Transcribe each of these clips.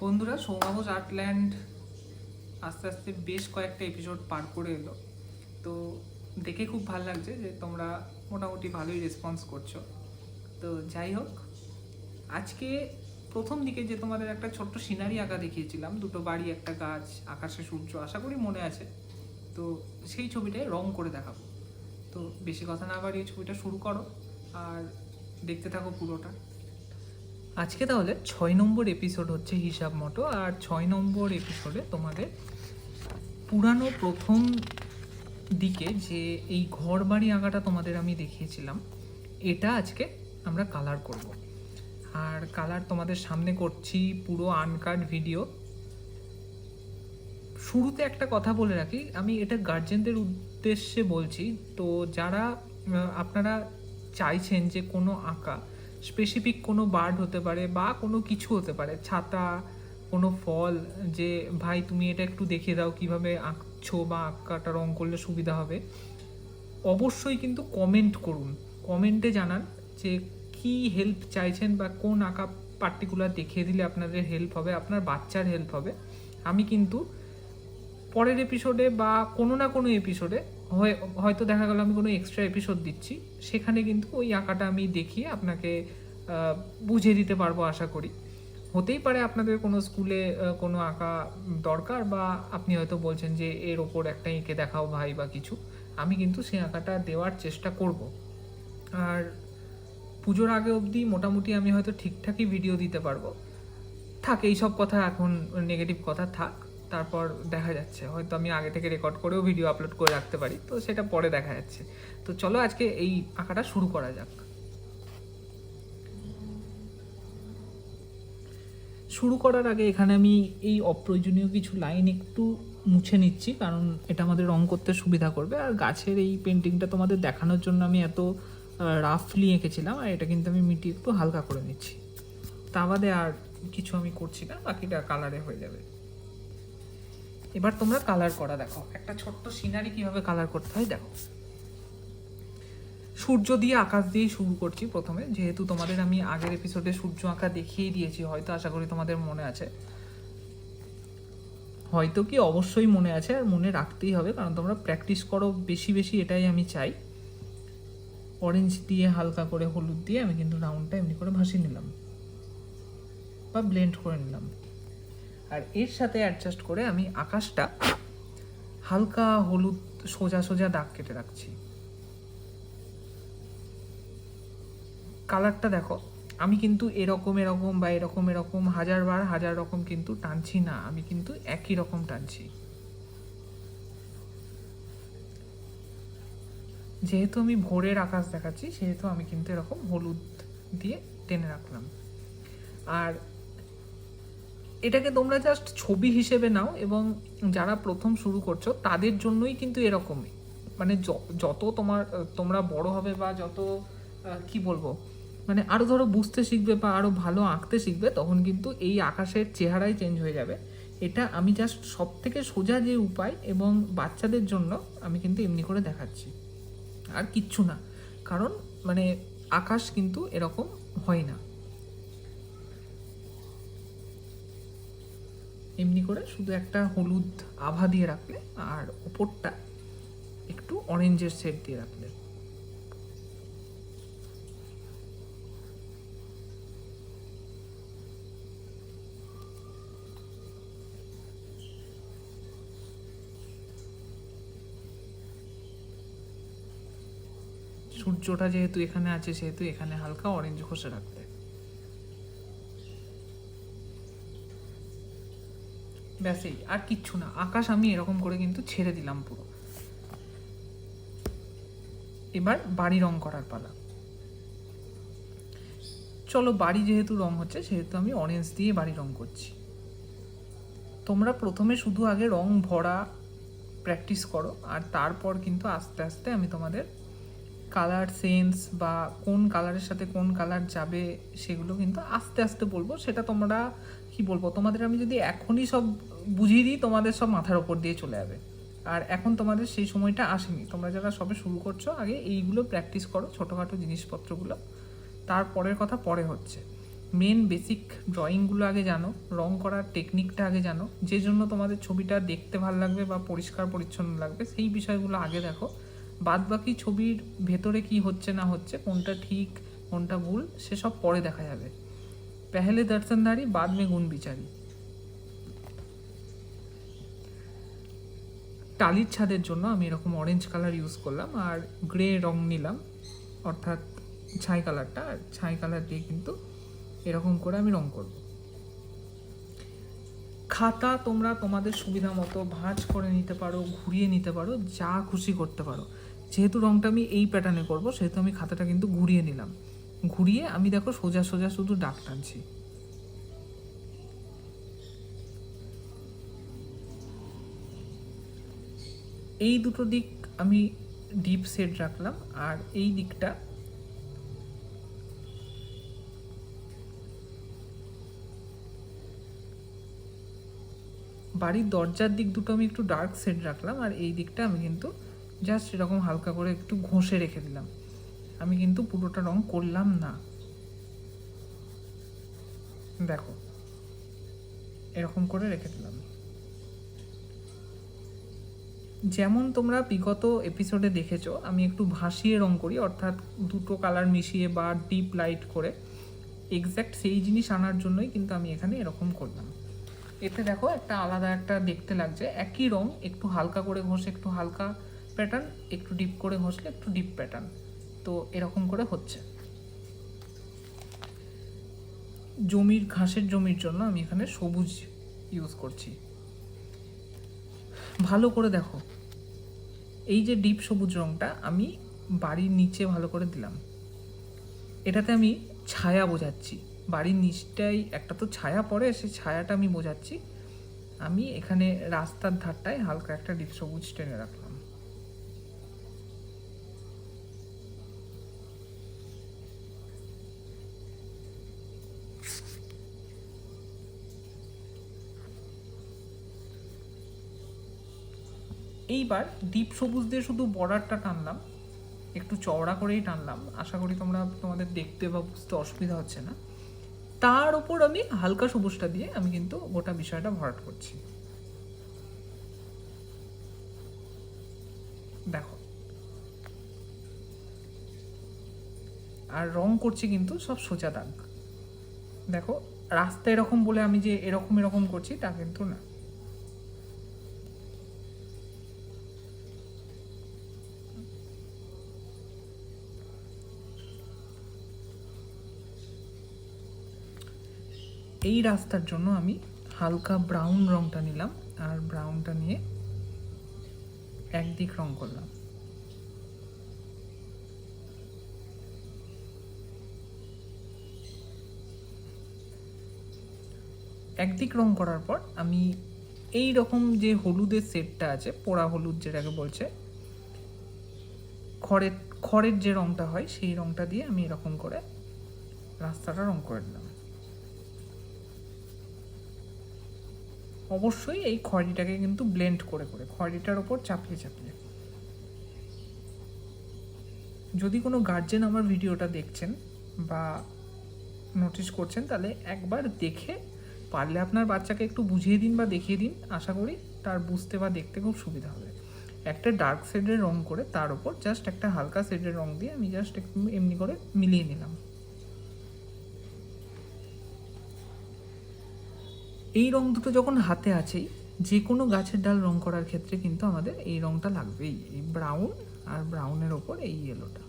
বন্ধুরা সৌমাঘোষ আর্টল্যান্ড আস্তে আস্তে বেশ কয়েকটা এপিসোড পার করে এলো। তো দেখে খুব ভালো লাগছে যে তোমরা মোটামুটি ভালোই রেসপন্স করছ। তো যাই হোক, আজকে প্রথম দিকে যে তোমাদের একটা ছোট্ট সিনারি আঁকা দেখিয়েছিলাম, দুটো বাড়ি, একটা গাছ, আকাশে সূর্য, আশা করি মনে আছে। তো সেই ছবিটায় রং করে দেখাবো। তো বেশি কথা না বাড়িয়ে ছবিটা শুরু করো, আর দেখতে থাকো পুরোটা। আজকে তাহলে ছয় নম্বর এপিসোড হচ্ছে হিসাব মতো, আর ছয় নম্বর এপিসোডে তোমাদের পুরানো প্রথম দিকে যে এই ঘর বাড়ি আঁকাটা তোমাদের আমি দেখিয়েছিলাম, এটা আজকে আমরা কালার করব। আর কালার তোমাদের সামনে করছি পুরো আনকাট ভিডিও শুরুতে একটা কথা বলে রাখি, আমি এটা গার্জেনদের উদ্দেশ্যে বলছি, তো যারা আপনারা চাইছেন যে কোনো আঁকা স্পেসিফিক কোনো বার্ড হতে পারে বা কোনো কিছু হতে পারে, ছাতা, কোনো ফল যে, ভাই, তুমি এটা একটু দেখিয়ে দাও কীভাবে আঁকছো বা আঁকাটা রং করলে সুবিধা হবে? অবশ্যই কিন্তু কমেন্ট করুন। কমেন্টে জানান যে, কি হেল্প চাইছেন বা কোন আঁকা পার্টিকুলার দেখিয়ে দিলে আপনাদের হেল্প হবে, আপনার বাচ্চার হেল্প হবে? আমি কিন্তু পরের এপিসোডে বা কোনো না কোনো এপিসোডে হয়তো দেখা গেল আমি কোনো এক্সট্রা এপিসোড দিচ্ছি। সেখানে কিন্তু ওই আঁকাটা আমি দেখিয়ে আপনাকে বুঝিয়ে দিতে পারব আশা করি। হতেই পারে আপনাদের কোনো স্কুলে কোনো আঁকা দরকার বা আপনি হয়তো বলছেন যে এর ওপর একটা এঁকে দেখাও ভাই বা কিছু। আমি কিন্তু সেই আঁকাটা দেওয়ার চেষ্টা করব। আর পুজোর আগে অবধি মোটামুটি আমি হয়তো ঠিকঠাকই ভিডিও দিতে পারব। থাক, এইসব কথা এখন নেগেটিভ কথা থাক। তারপর দেখা যাচ্ছে। হয়তো আমি আগে থেকে রেকর্ড করেও ভিডিও আপলোড করে রাখতে পারি। তো সেটা পরে দেখা যাচ্ছে। তো চলো আজকে এই আঁকাটা শুরু করা যাক। শুরু করার আগে এখানে আমি এই অপ্রয়োজনীয় কিছু লাইন একটু মুছে নিচ্ছি, কারণ এটা আমাদের রং করতে সুবিধা করবে। আর গাছের এই পেন্টিংটা তোমাদের দেখানোর জন্য আমি এত রাফলি এঁকেছিলাম, আর এটা কিন্তু আমি মিটিয়ে একটু হালকা করে নিচ্ছি। তা বাদে আর কিছু আমি করছি না, বাকিটা কালারে হয়ে যাবে। এবার তোমরা কালার করা দেখো। একটা ছোট্ট সিনারি কীভাবে কালার করতে হয় দেখো। সূর্য দিয়ে আকাশ দিয়েই শুরু করছি প্রথমে। যেহেতু তোমাদের আমি আগের এপিসোডে সূর্য আঁকা দেখিয়ে দিয়েছি, হয়তো আশা করি তোমাদের মনে আছে। হয়তো কি অবশ্যই মনে আছে, আর মনে রাখতেই হবে, কারণ তোমরা প্র্যাকটিস করো বেশি বেশি, এটাই আমি চাই। অরেঞ্জ দিয়ে হালকা করে হলুদ দিয়ে আমি কিন্তু রাউন্ডটা এমনি করে ভাসিয়ে নিলাম। বা ব্লেন্ড করে নিলাম। আর এর সাথে অ্যাডজাস্ট করে আমি আকাশটা হালকা হলুদ সোজা সোজা দাগ কেটে রাখছি। কালারটা দেখো, আমি কিন্তু এরকম এরকম বা এরকম এরকম হাজার বার হাজার রকম কিন্তু টানছি না, আমি কিন্তু একই রকম টানছি। যেহেতু আমি ভোরের আকাশ দেখাচ্ছি, সেহেতু আমি কিন্তু এরকম হলুদ দিয়ে টেনে রাখলাম। আর এটাকে তোমরা জাস্ট ছবি হিসেবে নাও এবং যারা প্রথম শুরু করছ, তাদের জন্যই কিন্তু এরকমই। মানে যত তোমার তোমরা বড় হবে বা যত কি বলব? মানে আরও ধরো বুঝতে শিখবে বা আরও ভালো আঁকতে শিখবে, তখন কিন্তু এই আকাশের চেহারাই চেঞ্জ হয়ে যাবে। এটা আমি জাস্ট সব থেকে সোজা যে উপায় এবং বাচ্চাদের জন্য আমি কিন্তু এমনি করে দেখাচ্ছি। আর কিচ্ছু না। কারণ মানে আকাশ কিন্তু এরকম হয় না। এমনি করে শুধু একটা হলুদ আভা দিয়ে রাখলে আর ওপরটা একটু অরেঞ্জের শেড দিয়ে রাখলে। সূর্যটা যেহেতু এখানে আছে, সেহেতু এখানে হালকা অরেঞ্জ ঘষে রাখবে ব্যাস এই, আর কিচ্ছু না। আকাশ আমি এরকম করে কিন্তু ছেড়ে দিলাম পুরো। এবার বাড়ি রং করার পালা। চলো, বাড়ি যেহেতু রং হচ্ছে, সেহেতু আমি অরেঞ্জ দিয়ে বাড়ি রং করছি। তোমরা প্রথমে শুধু আগে রং ভরা প্র্যাকটিস করো, আর তারপর কিন্তু আস্তে আস্তে আমি তোমাদের কালার সেন্স বা কোন কালারের সাথে কোন কালার যাবে, সেগুলো কিন্তু আস্তে আস্তে বলব। সেটা তোমরা, কি বলব? তোমাদের আমি যদি এখনই সব বুঝিয়ে দিই, তোমাদের সব মাথার ওপর দিয়ে চলে যাবে। আর এখন তোমাদের সেই সময়টা আসেনি। তোমরা যারা সবে শুরু করছ, আগে এইগুলো প্র্যাকটিস করো, ছোটোখাটো জিনিসপত্রগুলো। তারপরের কথা পরে হচ্ছে। মেন বেসিক ড্রয়িংগুলো আগে জানো, রং করার টেকনিকটা আগে জানো। যে জন্য তোমাদের ছবিটা দেখতে ভালো লাগবে বা পরিষ্কার পরিচ্ছন্ন লাগবে, সেই বিষয়গুলো আগে দেখো। বাদ বাকি ছবির ভেতরে কি হচ্ছে না হচ্ছে, কোনটা ঠিক, কোনটা ভুল, সেসব পরে দেখা যাবে। পেহলে দর্শনদারি বাদ মে গুণ বিচারি। টালির ছাদের জন্য আমি এরকম অরেঞ্জ কালার ইউজ করলাম আর গ্রে রং নিলাম, অর্থাৎ ছাই কালারটা আর ছাই কালার দিয়ে কিন্তু এরকম করে আমি রং করব। খাতা তোমরা তোমাদের সুবিধা মতো ভাঁজ করে নিতে পারো, ঘুরিয়ে নিতে পারো, যা খুশি করতে পারো। যেহেতু রংটা আমি এই প্যাটার্নে করব, সেহেতু আমি খাতাটা কিন্তু ঘুরিয়ে নিলাম। ঘুরিয়ে আমি দেখো সোজা সোজা শুধু ডাক টানছি। এই দুটো দিক আমি ডিপ সেট রাখলাম, আর এই দিকটা বাড়ির দরজার দিক দুটো আমি একটু ডার্ক সেট রাখলাম, আর এই দিকটা আমি কিন্তু জাস্ট এরকম হালকা করে একটু ঘষে রেখে দিলাম। আমি কিন্তু পুরোটা রং করলাম না। দেখো, এরকম করে রেখে দিলাম। যেমন তোমরা বিগত এপিসোডে দেখেছ, আমি একটু ভাসিয়ে রং করি, অর্থাৎ দুটো কালার মিশিয়ে বা ডিপ লাইট করে এক্স্যাক্ট সেই জিনিস আনার জন্যই কিন্তু আমি এখানে এরকম করলাম। এতে দেখো একটা আলাদা একটা দেখতে লাগছে, একই রং একটু হালকা করে ঘষে, একটু হালকা প্যাটার্ন একটু ডিপ করে ঘষলে একটু ডিপ প্যাটার্ন তো এরকম করে হচ্ছে। জমির, ঘাসের জমির জন্য আমি এখানে সবুজ ইউজ করছি। ভালো করে দেখো। এই যে ডিপ সবুজ রঙটা আমি বাড়ির নিচে ভালো করে দিলাম। এটাতে আমি ছায়া বোঝাচ্ছি। বাড়ির নিচটাই একটা তো ছায়া পড়ে, সেই ছায়াটা আমি বোঝাচ্ছি। আমি এখানে রাস্তার ধারটায় হালকা একটা ডিপ সবুজ টেনে রাখলাম। এইবার ডিপ সবুজ দিয়ে শুধু বর্ডারটা টানলাম, একটু চওড়া করেই টানলাম। আশা করি তোমরা তোমাদের দেখতে বা বুঝতে অসুবিধা হচ্ছে না। তার ওপর আমি হালকা সবুজটা দিয়ে আমি কিন্তু গোটা বিষয়টা ভরাট করছি। দেখো। আর রং করছি কিন্তু সব সোজা দাগ। দেখো, রাস্তা এরকম বলে আমি যে এরকম এরকম করছি, তা কিন্তু না। এই রাস্তার জন্য আমি হালকা ব্রাউন রংটা নিলাম আর ব্রাউনটা নিয়ে একদিক রং করলাম। একদিক রং করার পর আমি এই রকম যে হলুদের সেটটা আছে, পোড়া হলুদ যেটাকে বলছে, খড়ের খড়ের যে রংটা হয় সেই রংটা দিয়ে আমি এরকম করে রাস্তাটা রং করে দিলাম। অবশ্যই এই খড়িটাকে কিন্তু ব্লেন্ড করে করে, খড়িটার ওপর চাপিয়ে চাপিয়ে। যদি কোনো গার্জেন আমার ভিডিওটা দেখছেন বা নোটিস করছেন, তাহলে একবার দেখে পারলে আপনার বাচ্চাকে একটু বুঝিয়ে দিন বা দেখিয়ে দিন। আশা করি তার বুঝতে বা দেখতে খুব সুবিধা হবে। একটা ডার্ক শেডের রং করে তার ওপর জাস্ট একটা হালকা শেডের রং দিয়ে আমি জাস্ট একটু এমনি করে মিলিয়ে নিলাম। এই রং দুটো যখন হাতে আছেই যে কোনো গাছের ডাল রং করার ক্ষেত্রে কিন্তু আমাদের এই রংটা লাগবেই। এই ব্রাউন আর ব্রাউনের ওপর এই ইয়েলোটা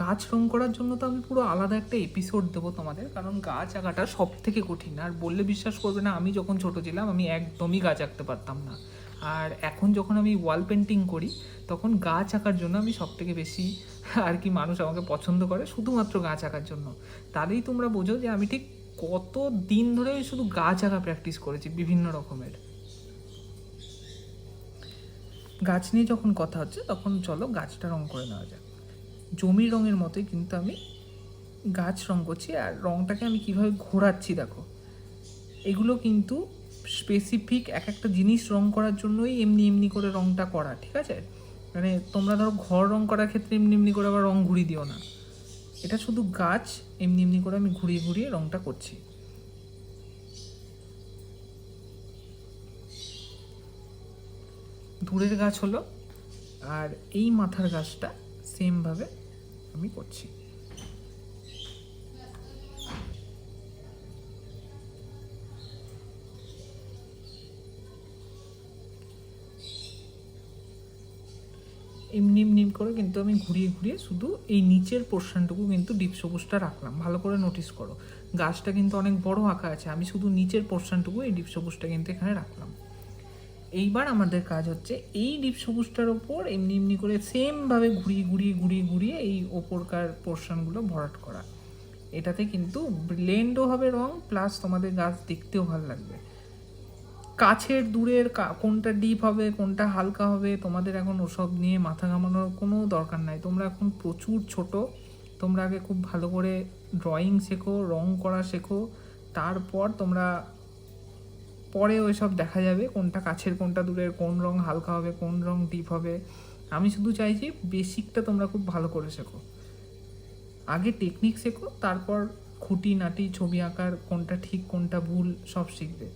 গাছ রং করার জন্য তো আমি পুরো আলাদা একটা এপিসোড দেবো তোমাদের, কারণ গাছ আঁকাটা সব থেকে কঠিন। আর বললে বিশ্বাস করবে না, আমি যখন ছোট ছিলাম, আমি একদমই গাছ আঁকতে পারতাম না। আর এখন যখন আমি ওয়াল পেন্টিং করি, তখন গাছ আঁকার জন্য আমি সব থেকে বেশি আর কি মানুষ আমাকে পছন্দ করে, শুধুমাত্র গাছ আঁকার জন্য। তাহলেই তোমরা বোঝো যে আমি ঠিক কত দিন ধরে শুধু গাছ আঁকা প্র্যাকটিস করেছি বিভিন্ন রকমের। গাছ নিয়ে যখন কথা হচ্ছে, তখন চলো গাছটা রং করে নেওয়া যাক। জমির রঙের মতোই কিন্তু আমি গাছ রং করছি আর রংটাকে আমি কীভাবে ঘোরাচ্ছি দেখো। এগুলো কিন্তু স্পেসিফিক এক একটা জিনিস রং করার জন্যই এমনি এমনি করে রংটা করা, ঠিক আছে? মানে তোমরা ধরো ঘর রং করার ক্ষেত্রে এমনি এমনি করে আবার রং ঘুরিয়ে দিও না। এটা শুধু গাছ, এমনি এমনি করে আমি ঘুরিয়ে ঘুরিয়ে রংটা করছি। দূরের গাছ হলো, আর এই মাথার গাছটা সেমভাবে আমি করছি। এমনি এমনি করে, কিন্তু আমি ঘুরিয়ে ঘুরিয়ে শুধু এই নিচের পোর্শনটুকু কিন্তু ডিপ সবুজটা রাখলাম। ভালো করে নোটিস করো। গাছটা কিন্তু অনেক বড় আঁকা আছে। আমি শুধু নিচের পোর্শনটুকু এই ডিপ সবুজটা কিন্তু এখানে রাখলাম। এইবার আমাদের কাজ হচ্ছে এই ডিপ সবুজটার ওপর এমনি এমনি করে সেমভাবে ঘুরিয়ে ঘুরিয়ে ঘুরিয়ে ঘুরিয়ে এই ওপরকার পোর্শনগুলো ভরাট করা। এটাতে কিন্তু ব্লেন্ডও হবে রং প্লাস তোমাদের গাছ দেখতেও ভালো লাগবে। কাছের, দূরের কোনটা ডিপ হবে, কোনটা হালকা হবে, তোমাদের এখন ওসব নিয়ে মাথা ঘামানোর কোনো দরকার নাই। তোমরা এখন প্রচুর ছোট, তোমরা আগে খুব ভালো করে ড্রয়িং শেখো, রং করা শেখো, তারপর তোমরা পরে ওইসব দেখা যাবে, কোনটা কাছের, কোনটা দূরের, কোন রং হালকা হবে, কোন রং ডিপ হবে। আমি শুধু চাইছি বেসিকটা তোমরা খুব ভালো করে শেখো। আগে টেকনিক শেখো, তারপর খুঁটি নাটি ছবি আঁকার কোনটা ঠিক, কোনটা ভুল, সব শিখবে।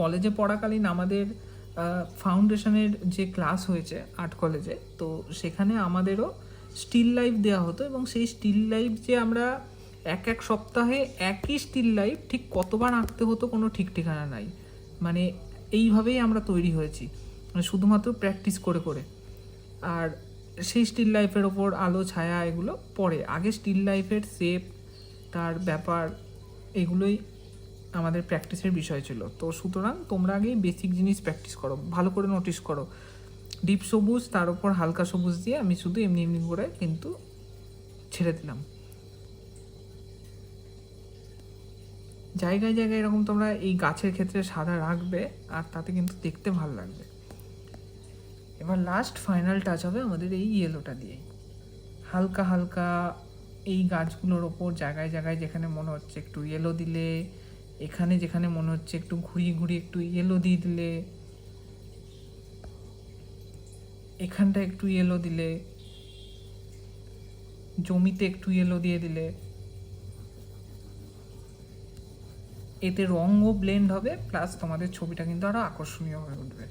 কলেজে পড়াকালীন আমাদের ফাউন্ডেশনের যে ক্লাস হয়েছে আর্ট কলেজে তো সেখানে আমাদেরও স্টিল লাইফ দেওয়া হতো এবং সেই স্টিল লাইফ যে আমরা এক এক সপ্তাহে একই স্টিল লাইফ ঠিক কতবার আঁকতে হতো কোনো ঠিক ঠিকানা নাই। মানে এইভাবেই আমরা তৈরি হয়েছি মানে শুধুমাত্র প্র্যাকটিস করে করে। আর সেই স্টিল লাইফের ওপর আলো, ছায়া এগুলো পরে আগে স্টিল লাইফের শেপ তার ব্যাপার, এগুলোই আমাদের প্র্যাকটিসের বিষয় ছিল। তো সুতরাং তোমরা আগেই বেসিক জিনিস প্র্যাকটিস করো, ভালো করে নোটিস করো। ডিপ সবুজ, তার উপর হালকা সবুজ দিয়ে আমি শুধু এমনি এমনি করে কিন্তু ছেড়ে দিলাম। জায়গায় জায়গায় এরকম তোমরা এই গাছের ক্ষেত্রে সাদা রাখবে আর তাতে কিন্তু দেখতে ভালো লাগবে। এবার লাস্ট ফাইনাল টাচ হবে আমাদের এই ইয়েলোটা দিয়ে। হালকা হালকা এই গাছগুলোর ওপর জায়গায় জায়গায় যেখানে মনে হচ্ছে একটু ইয়েলো দিলে এখানে যেখানে মনে হচ্ছে একটু ঘুরিয়ে ঘুরিয়ে একটু ইয়েলো দিয়ে দিলে, এখানটা একটু ইয়েলো দিলে, জমিতে একটু ইয়েলো দিয়ে দিলে, এতে রঙও ব্লেন্ড হবে প্লাস তোমাদের ছবিটা কিন্তু আরও আকর্ষণীয় হয়ে উঠবে।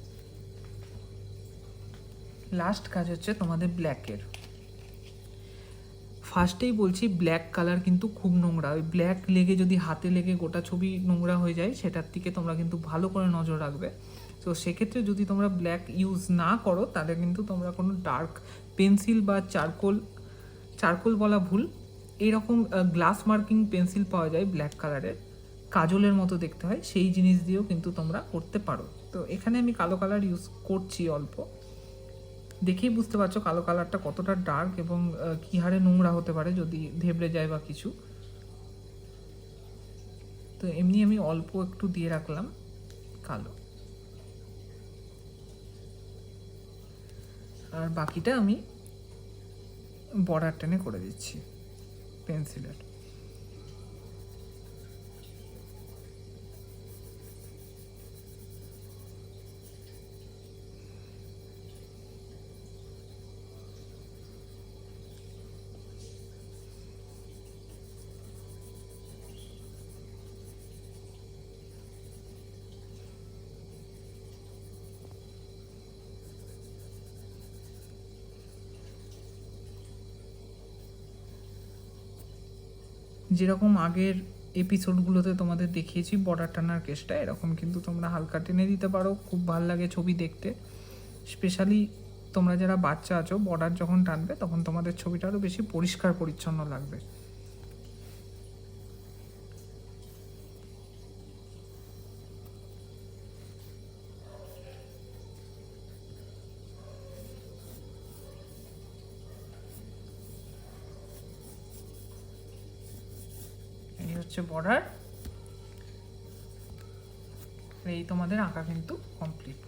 লাস্ট কাজ হচ্ছে তোমাদের ব্ল্যাকের ফার্স্টেই বলছি ব্ল্যাক কালার কিন্তু খুব নোংরা। ওই ব্ল্যাক লেগে যদি হাতে লেগে গোটা ছবি নোংরা হয়ে যায়, সেটার দিকে তোমরা কিন্তু ভালো করে নজর রাখবে। তো সেক্ষেত্রে যদি তোমরা ব্ল্যাক ইউজ না করো, তাহলে কিন্তু তোমরা কোনো ডার্ক পেন্সিল বা চারকোল চারকোল বলা ভুল। এইরকম গ্লাস মার্কিং পেন্সিল পাওয়া যায় ব্ল্যাক কালারের কাজলের মতো দেখতে হয়। সেই জিনিস দিয়েও কিন্তু তোমরা করতে পারো। তো এখানে আমি কালো কালার ইউজ করছি অল্প। দেখেই বুঝতে পারছ কালো কালারটা কতটা ডার্ক এবং কি হারে নোংরা হতে পারে যদি ধেবড়ে যায় বা কিছু। তো এমনি আমি অল্প একটু দিয়ে রাখলাম কালো। আর বাকিটা আমি বর্ডার টেনে করে দিচ্ছি পেন্সিলের যেরকম আগের এপিসোডগুলোতে তোমাদের দেখিয়েছি, বর্ডার টানার কেসটা, এরকম কিন্তু তোমরা হালকা টেনে দিতে পারো, খুব ভালো লাগে ছবি দেখতে। স্পেশালি তোমরা যারা বাচ্চা আছো, বর্ডার যখন টানবে, তখন তোমাদের ছবিটা আরও বেশি পরিষ্কার পরিচ্ছন্ন লাগবে। হচ্ছে বর্ডার এই তোমাদের আঁকা কিন্তু কমপ্লিট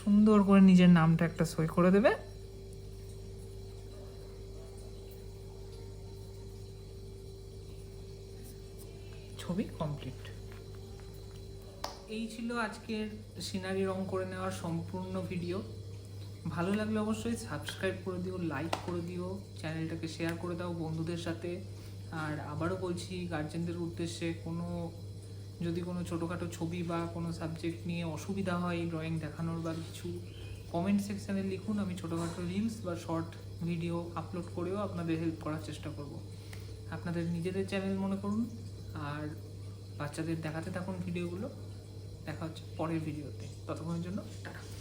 সুন্দর করে নিজের নামটা একটা সই করে দেবে। ছবি কমপ্লিট এই ছিল আজকের সিনারি রং করে নেওয়ার সম্পূর্ণ ভিডিও ভালো লাগলে অবশ্যই সাবস্ক্রাইব করে দিও লাইক করে দিও চ্যানেলটাকে শেয়ার করে দাও বন্ধুদের সাথে। আর আবারও বলছি, গার্জেনদের উদ্দেশ্যে কোনো, যদি কোনো ছোটোখাটো ছবি বা কোনো সাবজেক্ট নিয়ে অসুবিধা হয় ড্রয়িং দেখানোর বা কিছু কমেন্ট সেকশানে লিখুন, আমি ছোটোখাটো রিলস বা শর্ট ভিডিও আপলোড করেও আপনাদের হেল্প করার চেষ্টা করব। আপনাদের নিজেদের চ্যানেল মনে করুন, আর বাচ্চাদের দেখাতে থাকুন ভিডিওগুলো দেখা হচ্ছে পরের ভিডিওতে ততক্ষণের জন্য টাটা।